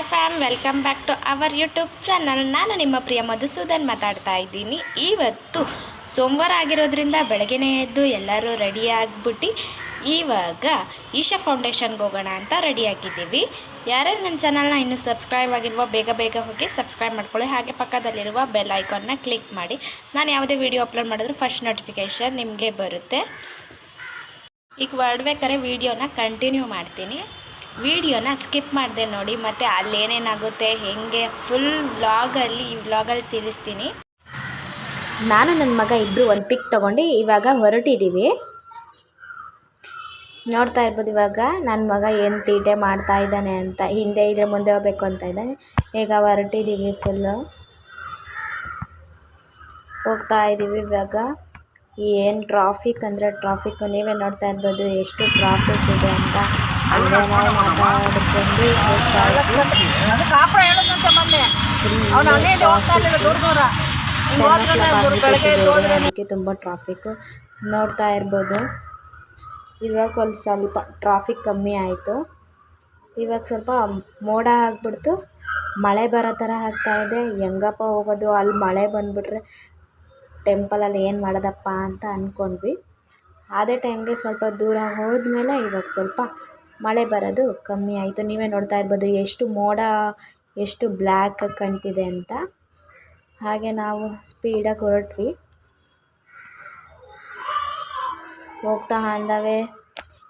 Hi fam welcome back to our YouTube channel. ನಾನು ನಿಮ್ಮ ಪ್ರಿಯ ಮಧುಸೂದನ್ ಮಾತಾಡ್ತಾ ಇದ್ದೀನಿ. ಇವತ್ತು ಸೋಮವಾರ ಆಗಿರೋದ್ರಿಂದ ಬೆಳಗ್ಗೆನೇ ಎದ್ದು ಎಲ್ಲರೂ ರೆಡಿ ಆಗಿಬಿಟ್ಟು ಇವಾಗ ಈಶಾ ಫೌಂಡೇಶನ್ಗೆ ಹೋಗೋಣ ಅಂತ ರೆಡಿ ಆಗಿದ್ದೀವಿ. ಯಾರ್ಯಾರು ನನ್ನ ಚಾನಲ್ನ ಇನ್ನೂ ಸಬ್ಸ್ಕ್ರೈಬ್ ಆಗಿರುವ ಬೇಗ ಬೇಗ ಹೋಗಿ ಸಬ್ಸ್ಕ್ರೈಬ್ ಮಾಡ್ಕೊಳ್ಳಿ. ಹಾಗೆ ಪಕ್ಕದಲ್ಲಿರುವ ಬೆಲ್ ಐಕಾನ್ನ ಕ್ಲಿಕ್ ಮಾಡಿ. ನಾನು ಯಾವುದೇ ವಿಡಿಯೋ ಅಪ್ಲೋಡ್ ಮಾಡಿದ್ರು ಫಸ್ಟ್ ನೋಟಿಫಿಕೇಷನ್ ನಿಮಗೆ ಬರುತ್ತೆ. ಈಗ ಹೊರಡ್ಬೇಕಾದ್ರೆ ವೀಡಿಯೋನ ಕಂಟಿನ್ಯೂ ಮಾಡ್ತೀನಿ. ವಿಡಿಯೋನ ಸ್ಕಿಪ್ ಮಾಡಿದೆ ನೋಡಿ, ಮತ್ತು ಅಲ್ಲೇನೇನಾಗುತ್ತೆ ಹೆಂಗೆ ಫುಲ್ ವ್ಲಾಗಲ್ಲಿ ಈ ವ್ಲಾಗಲ್ಲಿ ತಿಳಿಸ್ತೀನಿ. ನಾನು ನನ್ನ ಮಗ ಇಬ್ಬರು ಒಂದು ಪಿಕ್ ತೊಗೊಂಡು ಇವಾಗ ಹೊರಟಿದ್ದೀವಿ ನೋಡ್ತಾ ಇರ್ಬೋದು ಇವಾಗ ನನ್ನ ಮಗ ಏನು ತೀಟೆ ಮಾಡ್ತಾ ಇದ್ದಾನೆ ಅಂತ, ಹಿಂದೆ ಇದ್ರೆ ಮುಂದೆ ಹೋಗ್ಬೇಕು ಅಂತ ಇದ್ದಾನೆ. ಈಗ ಹೊರಟಿದ್ದೀವಿ ಫುಲ್ಲು ಹೋಗ್ತಾ ಇದ್ದೀವಿ ಇವಾಗ. ಏನು ಟ್ರಾಫಿಕ್ ಅಂದರೆ ಟ್ರಾಫಿಕ್ ನೀವೇ ನೋಡ್ತಾ ಇರ್ಬೋದು ಎಷ್ಟು ಟ್ರಾಫಿಕ್ ಇದೆ ಅಂತ. ಅದಕ್ಕೆ ತುಂಬ ಟ್ರಾಫಿಕ್ಕು ನೋಡ್ತಾ ಇರ್ಬೋದು. ಇವಾಗ ಒಂದು ಸ್ವಲ್ಪ ಟ್ರಾಫಿಕ್ ಕಮ್ಮಿ ಆಯಿತು. ಇವಾಗ ಸ್ವಲ್ಪ ಮೋಡ ಆಗಿಬಿಡ್ತು. ಮಳೆ ಬರೋ ಥರ ಆಗ್ತಾ ಇದೆ. ಹೆಂಗಪ್ಪ ಹೋಗೋದು? ಅಲ್ಲಿ ಮಳೆ ಬಂದುಬಿಟ್ರೆ ಟೆಂಪಲಲ್ಲಿ ಏನು ಮಾಡೋದಪ್ಪ ಅಂತ ಅಂದ್ಕೊಂಡ್ವಿ ಅದೇ ಟೈಮ್ಗೆ ಸ್ವಲ್ಪ ದೂರ ಹೋದ್ಮೇಲೆ ಇವಾಗ ಸ್ವಲ್ಪ ಮಳೆ ಬರೋದು ಕಮ್ಮಿ ಆಯಿತು. ನೀವೇ ನೋಡ್ತಾ ಇರ್ಬೋದು ಎಷ್ಟು ಮೋಡ, ಎಷ್ಟು ಬ್ಲ್ಯಾಕ್ ಕಾಣ್ತಿದೆ ಅಂತ. ಹಾಗೆ ನಾವು ಸ್ಪೀಡಾಗಿ ಹೊರಟ್ವಿ. ಹೋಗ್ತಾ ಅಂದವೇ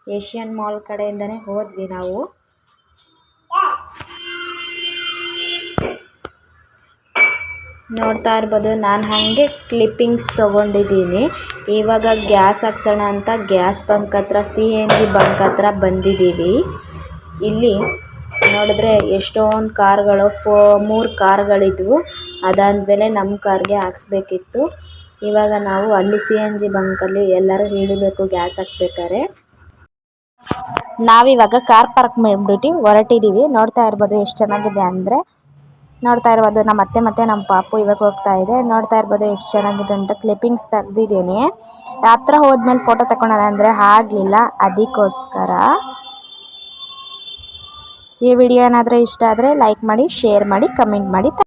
ಏಷ್ಯನ್ ಮಾಲ್ ಕಡೆಯಿಂದನೇ ಹೋದ್ವಿ ನಾವು. ನೋಡ್ತಾ ಇರ್ಬೋದು, ನಾನು ಹಾಗೆ ಕ್ಲಿಪ್ಪಿಂಗ್ಸ್ ತೊಗೊಂಡಿದ್ದೀನಿ. ಇವಾಗ ಗ್ಯಾಸ್ ಹಾಕ್ಸೋಣ ಅಂತ ಗ್ಯಾಸ್ ಬಂಕ್ ಹತ್ರ ಸಿ ಎನ್ ಜಿ ಬಂಕ್ ಹತ್ರ ಬಂದಿದ್ದೀವಿ. ಇಲ್ಲಿ ನೋಡಿದ್ರೆ ಎಷ್ಟೊಂದು ಕಾರ್ಗಳು, ಫೋ, ಮೂರು ಕಾರ್ಗಳಿದ್ವು. ಅದಾದಮೇಲೆ ನಮ್ಮ ಕಾರ್ಗೆ ಹಾಕ್ಸ್ಬೇಕಿತ್ತು. ಇವಾಗ ನಾವು ಅಲ್ಲಿ ಸಿ ಎನ್ ಜಿ ಬಂಕಲ್ಲಿ ಎಲ್ಲರೂ ಹಿಡಿಬೇಕು, ಗ್ಯಾಸ್ ಹಾಕ್ಬೇಕಾರೆ ನಾವಿವಾಗ ಕಾರ್ ಪಾರ್ಕ್ ಮಾಡಿಬಿಟ್ಟು ಹೊರಟಿದ್ದೀವಿ ನೋಡ್ತಾ ಇರ್ಬೋದು ಎಷ್ಟು ಚೆನ್ನಾಗಿದೆ ಅಂದರೆ. ನೋಡ್ತಾ ಇರಬಹುದು ನಮ್ಮ ಅತ್ತೆ ಮತ್ತೆ ನಮ್ಮ ಪಾಪು ಇವಾಗ ಹೋಗ್ತಾ ಇದೆ. ನೋಡ್ತಾ ಇರಬಹುದು ಎಷ್ಟು ಚೆನ್ನಾಗಿದೆ ಅಂತ ಕ್ಲಿಪ್ಪಿಂಗ್ಸ್ ತೆಗ್ದಿದ್ದೀನಿ. ಹತ್ರ ಹೋದ್ಮೇಲೆ ಫೋಟೋ ತಗೊಳೋಣ ಅಂದರೆ ಆಗಲಿಲ್ಲ, ಅದಕ್ಕೋಸ್ಕರ. ಈ ವಿಡಿಯೋ ಏನಾದರೂ ಇಷ್ಟ ಆದರೆ ಲೈಕ್ ಮಾಡಿ ಶೇರ್ ಮಾಡಿ ಕಮೆಂಟ್ ಮಾಡಿ.